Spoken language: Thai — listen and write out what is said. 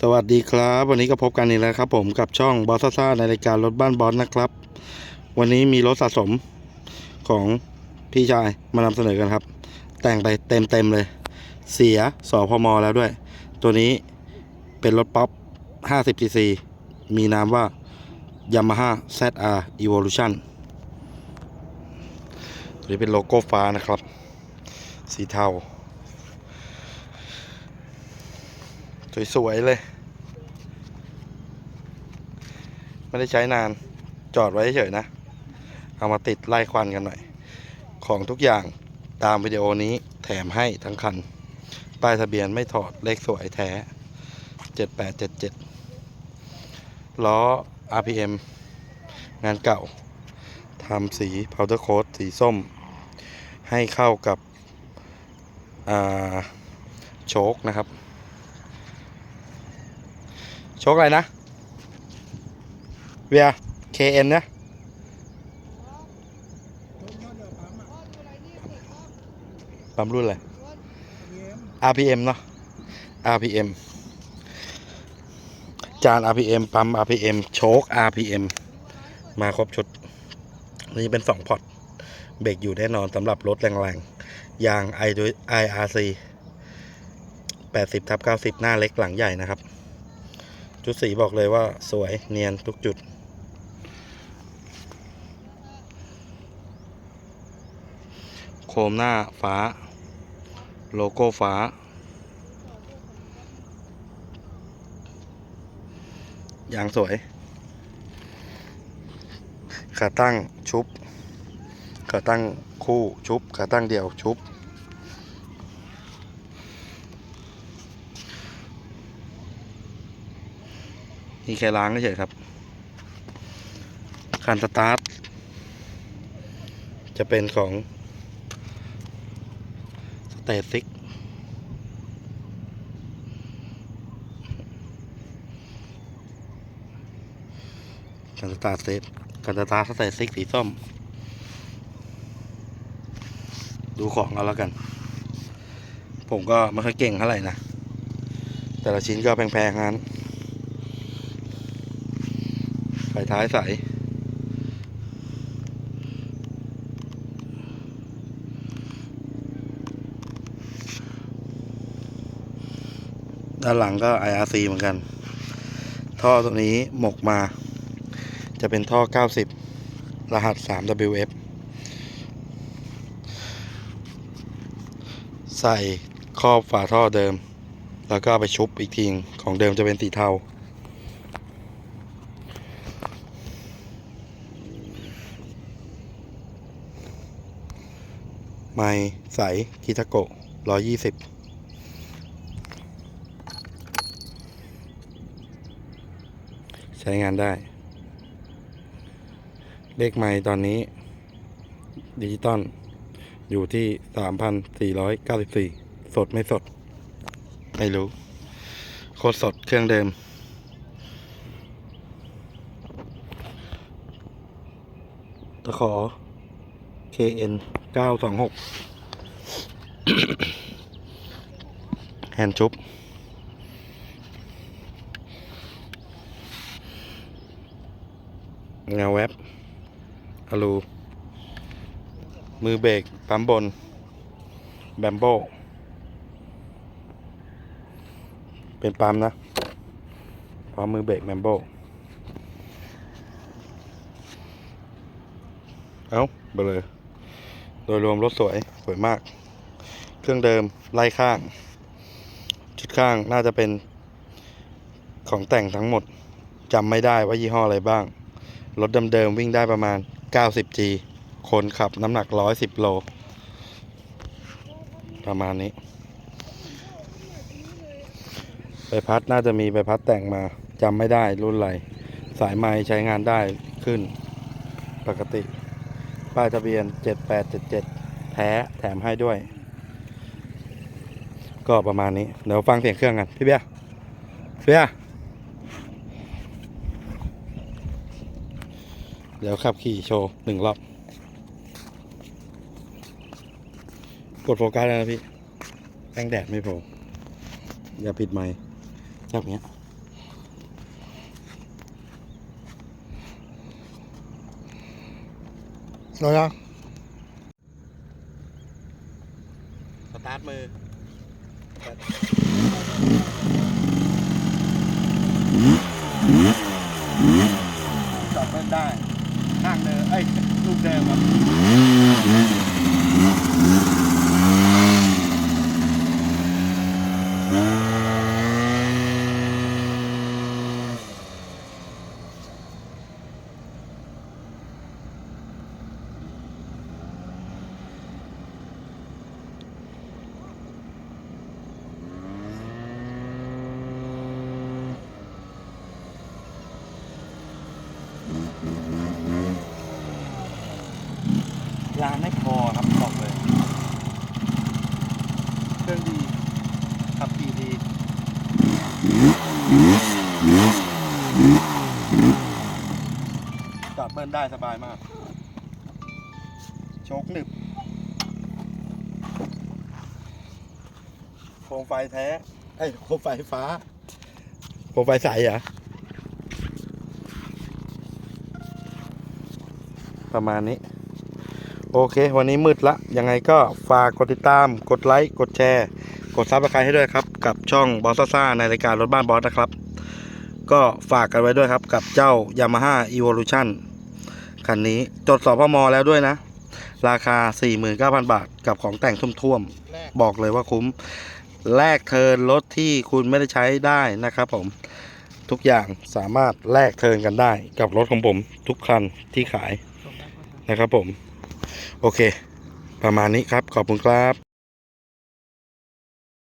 สวัสดีครับ วันนี้ก็พบกันอีกแล้วครับ ผมกับช่องบอสซ่าในรายการรถบ้านบอสนะครับ วันนี้มีรถสะสมของพี่ชายมานำเสนอกันครับ แต่งไปเต็มเต็มๆเลย เสียสอพมแล้วด้วย ตัวนี้เป็นรถป๊อป 50cc มีนามว่า Yamaha ZR Evolution ตัวนี้เป็นโลโก้ฟ้านะครับ สีเทา สวยๆเลย ไม่ได้ใช้นานจอดไว้เฉยๆนะ เอามาติดไล่ควันกันหน่อย ของทุกอย่างตามวิดีโอนี้แถมให้ทั้งคัน ป้ายทะเบียนไม่ถอดเลขสวยแท้ 7877 ล้อ RPM งานเก่าทำสี powder coat สีส้ม ให้เข้ากับโชคนะครับ โชคอะไรนะ เวีย KN นะปั๊มรุ่นอะไร RPM เนาะ RPM จาน RPM ปั๊ม RPM โชค RPM มาครบชุด นี่เป็น 2 พอร์ต เบรกอยู่แน่นอนสำหรับรถแรงๆ ยาง IRC 80ทับ90 หน้าเล็กหลังใหญ่นะครับ ชุดสีบอกเลยว่าสวยเนียนทุกจุด โคมหน้าฟ้า โลโก้ฟ้า ยางสวย ขาตั้งชุบ ขาตั้งคู่ชุบ ขาตั้งเดี่ยวชุบ มีแค่ล้างเฉยครับคันสตาร์ทจะเป็นของสเตซิกคันสตาร์ทเซตคันสตาร์ทสเตซิกสีส้ม ดูของเอาแล้วกัน ผมก็ไม่ค่อยเก่งเท่าไหร่นะ แต่ละชิ้นก็แพงๆงั้น ไฟท้ายใสด้านหลังก็ IRC เหมือนกัน ท่อตัวนี้หมกมา จะเป็นท่อ 90 รหัส 3WF ใส่ครอบฝาท่อเดิม แล้วก็ไปชุบอีกทีของเดิมจะเป็นสีเทา ไม้ใสคิทาโกะร้อยยี่สิบใช้งานได้ เลขไม้ตอนนี้ ดิจิตอลอยู่ที่สามพันสี่ร้อยเก้าสิบสี่สดไม่สด ไม่รู้ โคตรสดเครื่องเดิม ตะขอ KN 926แฮนด์ชุบเงาแวบอลู มือเบรกปั๊มบน แบมโบ เป็นปั๊มนะพร้อมมือเบรกแบมโบ เอ้าเบลอ โดยรวมรถสวยสวยมาก เครื่องเดิมไล่ข้าง ชุดข้างน่าจะเป็นของแต่งทั้งหมดจำไม่ได้ว่ายี่ห้ออะไรบ้าง รถเดิมๆวิ่งได้ประมาณ 90G คนขับน้ำหนัก 110 โล ประมาณนี้ ใบพัดน่าจะมีใบพัดแต่งมาจำไม่ได้รุ่นอะไรสายไม้ใช้งานได้ขึ้นปกติ ป้ายทะเบียน 7877 แท้แถมให้ด้วย ก็ประมาณนี้ เดี๋ยวฟังเสียงเครื่องกัน พี่เบียร์เบียร์เดี๋ยวขับขี่โชว์หนึ่งรอบ กดโฟกัสแล้วนะพี่แป้งแดดไม่พออย่าปิดไมค์จับเงี้ย รอยังสตาร์ทมือจอดเบิ้ลได้ข้างเดิมเอ้ยลูกเดิมครับยางไม่พอครับบอกเลย เครื่องดีขับขี่ดี จอดเบิ้ลได้สบายมาก โชคหนึบโคมไฟแท้เอ้ยโคมไฟฟ้า โคมไฟใสเหรอ ประมาณนี้ โอเค วันนี้มืดละ ยังไงก็ฝากกดติดตาม กดไลค์ กดแชร์ กดซับสไครต์ให้ด้วยครับ กับช่องบอสซ่าในรายการรถบ้านบอสนะครับก็ฝากกันไว้ด้วยครับกับเจ้า Yamaha Evolution คันนี้จดสอบพมแล้วด้วยนะ ราคา 49,000 บาทกับของแต่งทุ่มๆแรกบอกเลยว่าคุ้ม แลกเทิร์นรถที่คุณไม่ได้ใช้ได้นะครับผมทุกอย่างสามารถแลกเทิร์นกันได้กับรถของผมทุกคันที่ขายนะครับผม โอเค ประมาณนี้ครับขอบคุณครับ